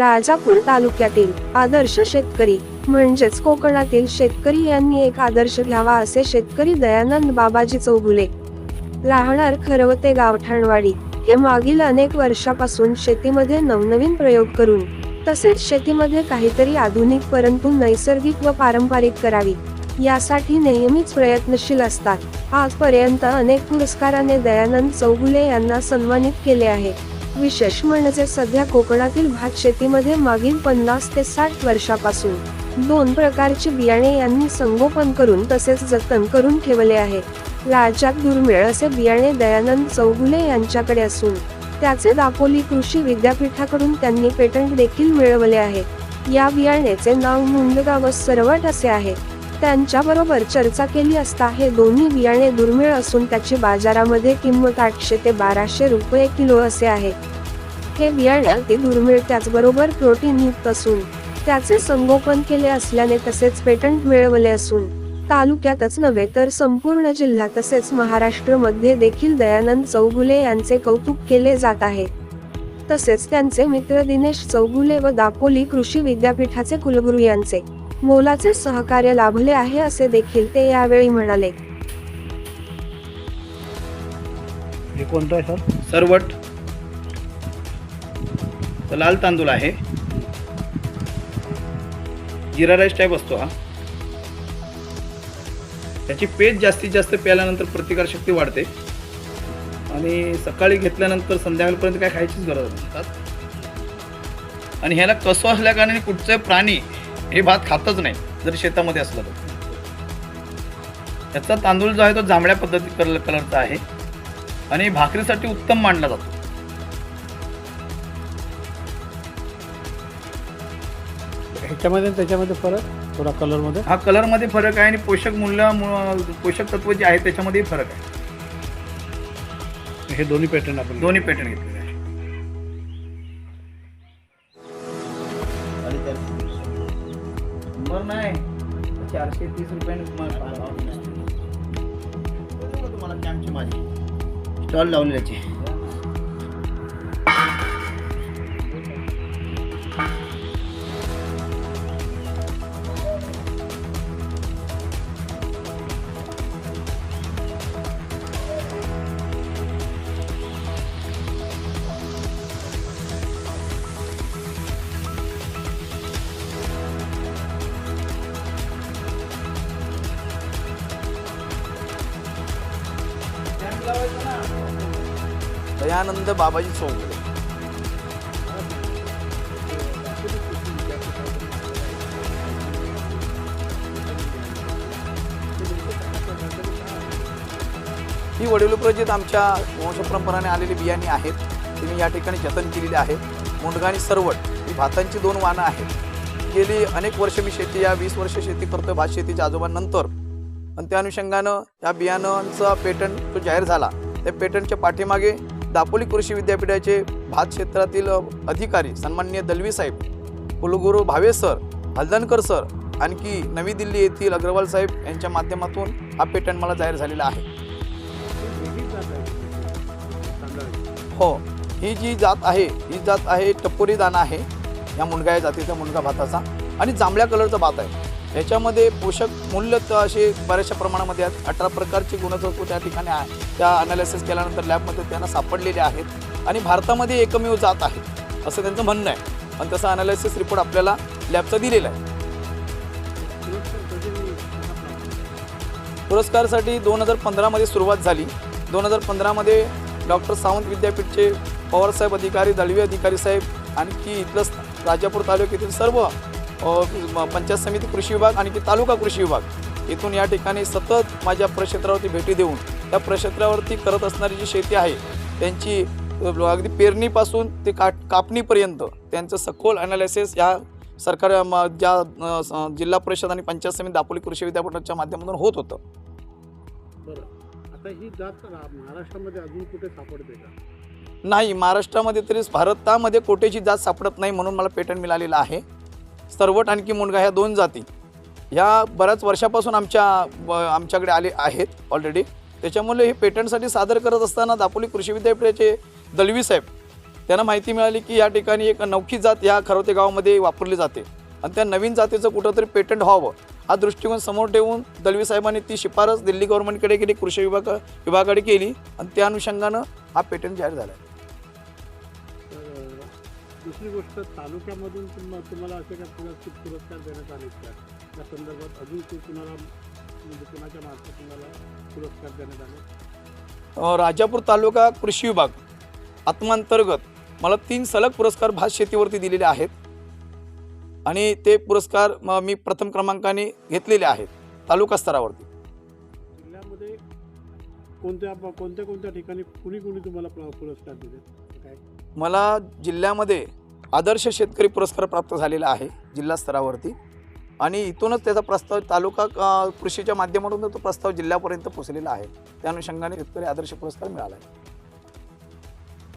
राजापूर तालुक्यातील आदर्श शेतकरी म्हणजेच कोकणातील शेतकरी यांनी एक आदर्श घ्यावा असे शेतकरी दयानंद बाबाजी चौगुले. राहणार खरवते गावठाणवाडी हे मागील अनेक वर्षापासून शेतीमध्ये नवनवीन प्रयोग करून तसेच शेतीमध्ये काहीतरी आधुनिक परंतु नैसर्गिक व पारंपरिक करावी यासाठी नेहमीच प्रयत्नशील असतात. आजपर्यंत अनेक पुरस्काराने दयानंद चौगुले यांना सन्मानित केले आहे. विशेष म्हणजे सध्या कोकणातील भात शेतीमध्ये मागील पन्नास ते साठ वर्षापासून दोन प्रकारचे बियाणे यांनी संगोपन करून तसेच जतन करून ठेवले आहे. राज्यात दुर्मिळ असे बियाणे दयानंद चौगुले यांच्याकडे असून त्याचे दापोली कृषी विद्यापीठाकडून त्यांनी पेटंट देखील मिळवले आहे. या बियाण्याचे नाव मुंडगाव सरवट असे आहे. त्यांच्याबरोबर चर्चा केली असता हे दोन्ही बियाणे दुर्मिळ असून त्याची बाजारामध्ये किंमत आठशे ते बाराशे रुपये किलो असे आहे. हे बियाणे अगदी दुर्मिळ त्याचबरोबर प्रोटीन युक्त असून त्याचे संगोपन केले असल्याने तसेच पेटंट मिळवले असून तालुक्यातच नव्हे तर संपूर्ण जिल्हा तसेच महाराष्ट्रमध्ये देखील दयानंद चौगुले यांचे कौतुक केले जात आहे. तसेच त्यांचे मित्र दिनेश चौगुले व दापोली कृषी विद्यापीठाचे कुलगुरू यांचे मोलाचे सहकार्य लाभले आहे असे देखील ते यावेळी म्हणाले. हे कोणतं आहे सर? सरवट. तो लाल तांदूळ आहे. जिरा राईस टाईप असतो हा. त्याची पेज जास्तीत जास्त प्यायल्यानंतर प्रतिकारशक्ती वाढते. आणि सकाळी घेतल्यानंतर संध्याकाळपर्यंत काय खायचीच गरज नसतात. आणि ह्याला कसं असल्या कारणाने कुठचे प्राणी हे भात खातच नाही जर शेतामध्ये असलं तर. याचा तांदूळ जो आहे तो जांभळ्या पद्धती कलर कलरचा आहे आणि भाकरीसाठी उत्तम मानला जातो. ह्याच्यामध्ये त्याच्यामध्ये फरक? थोडा कलरमध्ये? हा कलरमध्ये फरक आहे आणि पोषक मूल्य मु- पोषक तत्व जे आहे त्याच्यामध्येही फरक आहे. हे दोन्ही पॅटर्न आपण दोन्ही पॅटर्न घेतलेले चारशे तीस रुपयाने तुम्हाला कॅम्पची माझी. स्टॉल लावलेल्याची. दयानंद बाबाजी चौगुले ही वडिलोपरजित आमच्या वंशपरंपराने आलेली बियाणे आहेत. ती मी या ठिकाणी जतन केलेली आहेत मुंडगा आणि सरवट ही भातांची दोन वाणं आहेत. गेली अनेक वर्ष मी शेती या वीस वर्ष शेती करतोय. भात शेतीच्या आजोबांनंतर आणि त्या अनुषंगानं या बियाणांचा पेटंट जो जाहीर झाला त्या पेटंटच्या पाठीमागे दापोली कृषी विद्यापीठाचे भात क्षेत्रातील अधिकारी सन्माननीय दलवी साहेब कुलगुरू भावे सर हलदनकर सर आणखी नवी दिल्ली येथील अग्रवाल साहेब यांच्या माध्यमातून हा पेटंट मला जाहीर झालेला आहे. हो ही जी जात आहे ही जात आहे टपोरी दाना आहे या मुंडगा या जातीचा मुंडगा भाताचा आणि जांभळ्या कलरचा भात आहे. ह्याच्यामध्ये पोषक मूल्य तर असे बऱ्याचशा प्रमाणामध्ये आहेत. अठरा प्रकारचे गुणतत्व त्या ठिकाणी आहे. त्या अनालिसिस केल्यानंतर लॅबमध्ये त्यांना सापडलेले आहेत. आणि भारतामध्ये एकमेव जात आहे असं त्यांचं म्हणणं आहे. आणि तसा अनालिसिस रिपोर्ट आपल्याला लॅबचा दिलेला आहे. पुरस्कारसाठी दोन हजार पंधरामध्ये सुरुवात झाली. दोन हजार पंधरामध्ये डॉक्टर सावंत विद्यापीठचे पवारसाहेब अधिकारी दळवी अधिकारी साहेब आणखी इथलं राजापूर तालुक्यातील सर्व पंचायत समिती कृषी विभाग आणखी तालुका कृषी विभाग. इथून या ठिकाणी सतत माझ्या प्रक्षेत्रावरती भेटी देऊन त्या प्रक्षेत्रावरती करत असणारी जी शेती आहे त्यांची अगदी पेरणीपासून ते काट कापणीपर्यंत त्यांचं सखोल अनालिसिस या सरकार ज्या जिल्हा परिषद आणि पंचायत समिती दापोली कृषी विद्यापीठाच्या माध्यमातून होत होतं. बरं. आता ही जात महाराष्ट्रामध्ये अजून कुठे सापडते का? नाही महाराष्ट्रामध्ये तरी भारतामध्ये कोटेची जात सापडत नाही म्हणून मला पेटंट मिळालेलं आहे. सरवट आणखी मुंडगा ह्या दोन जाती. ह्या बऱ्याच वर्षापासून आमच्या ब- आमच्याकडे आले आहेत ऑलरेडी त्याच्यामुळे हे पेटंटसाठी सादर करत असताना दापोली कृषी विद्यापीठाचे दलवी साहेब त्यांना माहिती मिळाली की या ठिकाणी एक नौखी जात या खरवते गावामध्ये वापरली जाते. आणि त्या नवीन जातीचं कुठंतरी पेटंट व्हावं हा दृष्टिकोन समोर ठेवून दलवी साहेबांनी ती शिफारस दिल्ली गव्हर्नमेंटकडे केली कृषी विभाग विभागाकडे केली. आणि त्या अनुषंगानं हा पेटंट जाहीर झाला आहे. दुसरी गोष्ट तालुक्यामधून तुम तुम्हाला असे काय पुरस्कृत पुरस्कार देण्यात आले का? त्या संदर्भात अजून ते कुणाला म्हणजे कुणाच्या मार्फत तुम्हाला पुरस्कार देण्यात आले? राजापूर तालुका कृषी विभाग आत्मांतर्गत मला तीन सलग पुरस्कार भात शेतीवरती दिलेले आहेत. आणि ते पुरस्कार म- मी प्रथम क्रमांकाने घेतलेले आहेत तालुका स्तरावरती. जिल्ह्यामध्ये कोणत्या कोणत्या कोणत्या ठिकाणी कुणी कुणी तुम्हाला प्र- पुरस्कार दिले? काय? मला जिल्ह्यामध्ये आदर्श शेतकरी पुरस्कार प्राप्त झालेला आहे जिल्हा स्तरावरती. आणि इथूनच त्याचा प्रस्ताव तालुका कृषीच्या माध्यमातून तो प्रस्ताव जिल्ह्यापर्यंत पोचलेला आहे. त्या अनुषंगाने शेतकरी आदर्श पुरस्कार मिळाला आहे.